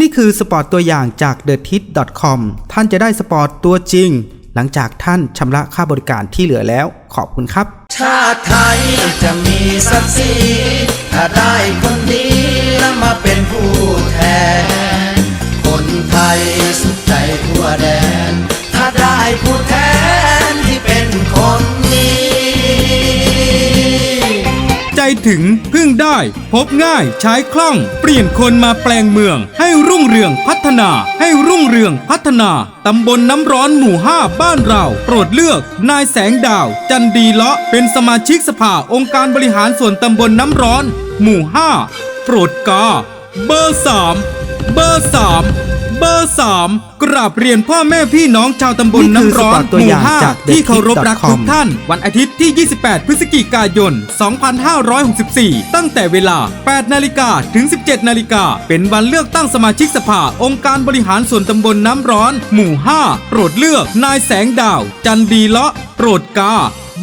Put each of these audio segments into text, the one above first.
นี่คือสปอร์ตตัวอย่างจาก t h e t i t c o m ท่านจะได้สปอร์ตตัวจริง หลังจากท่านชำระค่าบริการที่เหลือแล้ว ขอบคุณครับ ชาติไทยจะมีศักดิ์ศรีถ้าได้คนดี ถึงพึ่งได้พบง่ายใช้คล่อง เปลี่ยนคนมาแปลงเมือง ให้รุ่งเรืองพัฒนา ให้รุ่งเรืองพัฒนาตำบลน้ำร้อนหมู่ห้าบ้านเรา โปรดเลือกนายแสงดาว จันดีเลาะเป็นสมาชิกสภาองค์การบริหารส่วนตำบลน้ำร้อน หมู่ห้าโปรดกาเบอร์สามเบอร์สาม เบอร์สามกราบเรียนพ่อแม่พี่น้องชาวตำบลนี่คือน้ำร้อนสปอร์ตตัวหมู่อย่างห้าจากที่เคารพ TheTip.com รักทุกท่าน วันอาทิตย์ที่ 28 พฤศจิกายน 2564 ตั้งแต่เวลา 8 นาฬิกาถึง 17 นาฬิกา เป็นวันเลือกตั้งสมาชิกสภา องค์การบริหารส่วนตำบลน้ำร้อน หมู่ 5 โปรดเลือกนายแสงดาว จันดีเลาะโปรดกา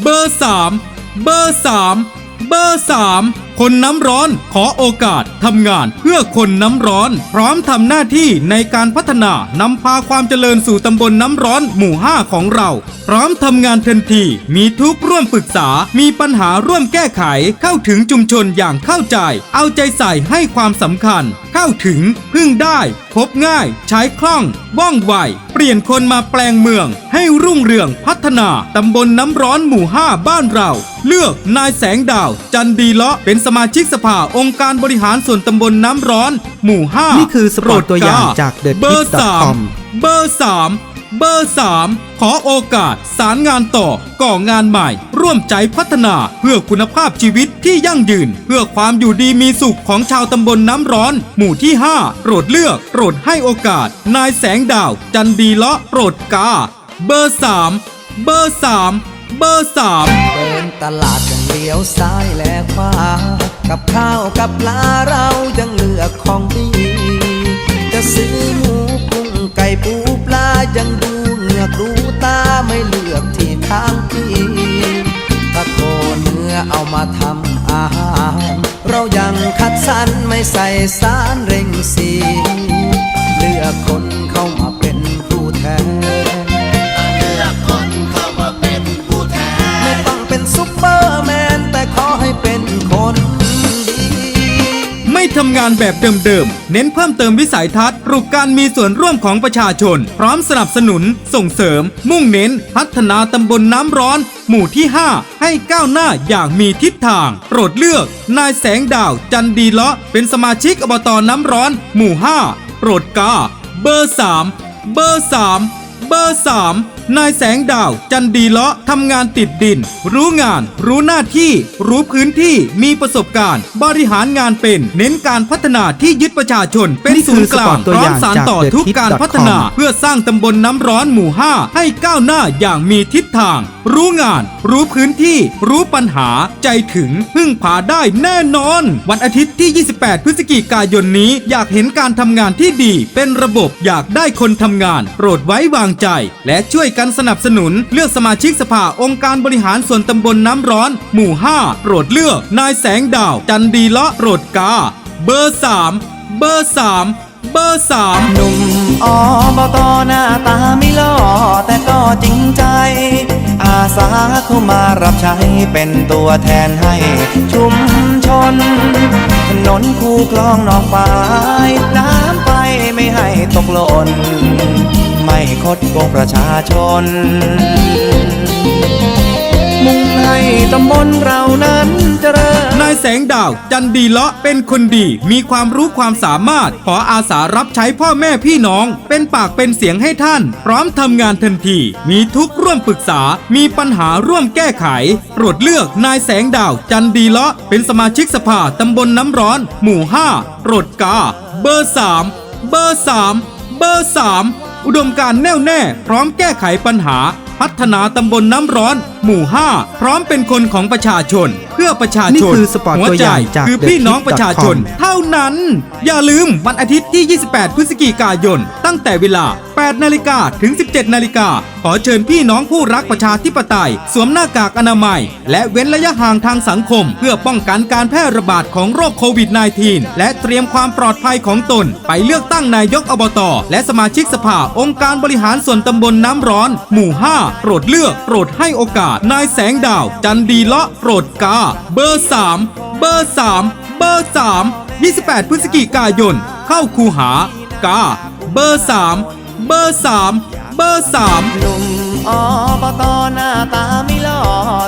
เบอร์ 3 เบอร์ 3 เบอร์ 3คนน้ำร้อนขอโอกาสทำงานเพื่อคนน้ำร้อน พร้อมทำหน้าที่ในการพัฒนานำพาความเจริญสู่ตำบลน้ำร้อนหมู่ 5 ของเรา พร้อมทำงานทันที มีทุกข์ร่วมปรึกษา มีปัญหาร่วมแก้ไขเข้าถึงชุมชนอย่างเข้าใจ เอาใจใส่ให้ความสำคัญ เข้าถึง พึ่งได้ พบง่าย ใช้คล่องว่องไว เปลี่ยนคนมาแปลงเมือง ให้รุ่งเรืองพัฒนา ตำบลน้ำร้อนหมู่5บ้านเรา เลือกนายแสงดาว จันดีเลาะเป็นสมาชิกสภาองค์การบริหารส่วนตำบลน้ำร้อน หมู่5นี่คือสปอร์ตตัวอย่างจากเบอร์สาม TheTip.com เบอร์สาม เบอร์สามขอโอกาส สารงานต่อ ก่องานใหม่ ร่วมใจพัฒนาเพื่อคุณภาพชีวิตที่ยั่งยืน เพื่อความอยู่ดีมีสุขของชาวตำบลน้ำร้อน หมู่ที่ 5 โปรดเลือก โปรดให้โอกาส นายแสงดาว จันดีเลาะโปรดกา เบอร์สามเบอร์สามเบอร์สามเดินตลาดยังเลี้ยวซ้ายและขวากับข้าวกับปลาเรา มาทำอาหาร เรายังคัดสรรไม่ใส่สารเร่งสี เลือกคนเข้า ไม่ทำงานแบบเดิมๆ เน้นเพิ่มเติมวิสัยทัศน์ปลุกการมีส่วนร่วมของประชาชน พร้อมสนับสนุน ส่งเสริม มุ่งเน้น พัฒนาตำบลน้ำร้อน หมู่ที่ 5 ให้ก้าวหน้าอย่างมีทิศทาง โปรดเลือก นายแสงดาว จันดีเลาะเป็นสมาชิกอบตน้ำร้อน หมู่ 5 โปรดกา เบอร์ 3 เบอร์ 3 เบอร์ 3 นายแสงดาว จันดีเลาะทำงานติดดิน รู้งาน รู้หน้าที่ รู้พื้นที่มีประสบการณ์ บริหารงานเป็น เน้นการพัฒนาที่ยึดประชาชน เป็นนี่ศูคืนอย์กลางสปอร์ตตัวพร้ออมย่างสารจากต่อ The ทุก Tip การ dot พัฒนา com เพื่อสร้างตำบลน้ำร้อนหมู่ 5 ให้ก้าวหน้าอย่างมีทิศทาง รู้งาน รู้พื้นที่ รู้ปัญหา ใจถึงพึ่งพาได้แน่นอน วันอาทิตย์ที่ 28 พฤศจิกายนนี้อยากเห็นการทำงานที่ดี เป็นระบบอยากได้คนทำงาน โปรดไว้วางใจ และช่วยกันสนับสนุน เลือกสมาชิกสภาองค์การบริหารส่วนตำบลน้ำร้อน หมู่ 5 โปรดเลือก นายแสงดาว จันดีเลาะโปรดกา เบอร์ 3 เบอร์ 3 เบอร์ 3 หนุ่มอบตหน้าตาไม่หล่อแต่ก็จริงใจ อาสาเข้ามารับใช้เป็นตัวแทนให้ชุมชนถนนคูคลองนอกฝายน้ำไปไม่ให้ตกหล่น ดโกงประชาชน มุ่งให้ตำบลเรานั้นเจริญนายแสงดาว จันดีเลาะเป็นคนดี มีความรู้ความสามารถ ขออาสารับใช้พ่อแม่พี่น้อง เป็นปากเป็นเสียงให้ท่าน พร้อมทำงานทันที มีทุกร่วมปรึกษา มีปัญหาร่วมแก้ไข โปรดเลือกนายแสงดาว จันดีเลาะเป็นสมาชิกสภาตำบลน้ำร้อน หมู่5โปรดกา เบอร์3เบอร์3เบอร์3 อุดมการแน่วแน่ พร้อมแก้ไขปัญหา พัฒนาตำบลน้ำร้อน หมู่ 5 พร้อมเป็นคนของประชาชน เพื่อประชาชนนี่คือสปอร์ตหัวตัวใจอย่างจากคือ The พี่น้อง Tip ประชาชน com เท่านั้น อย่าลืมวันอาทิตย์ที่ 28 พฤศจิกายน ตั้งแต่เวลา 8 นาฬิกาถึง 17 นาฬิกา ขอเชิญพี่น้องผู้รักประชาธิปไตย สวมหน้ากากอนามัย และเว้นระยะห่างทางสังคม เพื่อป้องกันการแพร่ระบาดของโรคโควิด -19 และเตรียมความปลอดภัยของตน ไปเลือกตั้งนายกอบต และสมาชิกสภาองค์การบริหารส่วนตำบลน้ำร้อน หมู่ 5 โปรดเลือกโปรดให้โอกาสนายแสงดาว จันดีเลาะโปรดกา เบอร์ 3 เบอร์ 3 เบอร์ 3 28 พฤศจิกายน เข้าคูหากา เบอร์ 3 เบอร์ 3 เบอร์ 3 หนุ่มอบตหน้าตาไม่หล่อ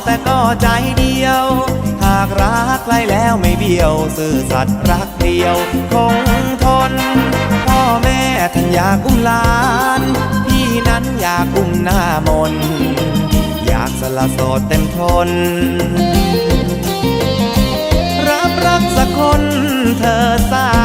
แต่ก็ใจเดียว หากรักใครแล้วไม่เบี้ยว ซื่อสัตย์รักเดียว คงทน พ่อแม่ท่านอยากอุ้มหลาน พี่นั้นอยากอุ้มหน้ามนอยากสละโสดเต็มทน รับรักสักคนเธอสา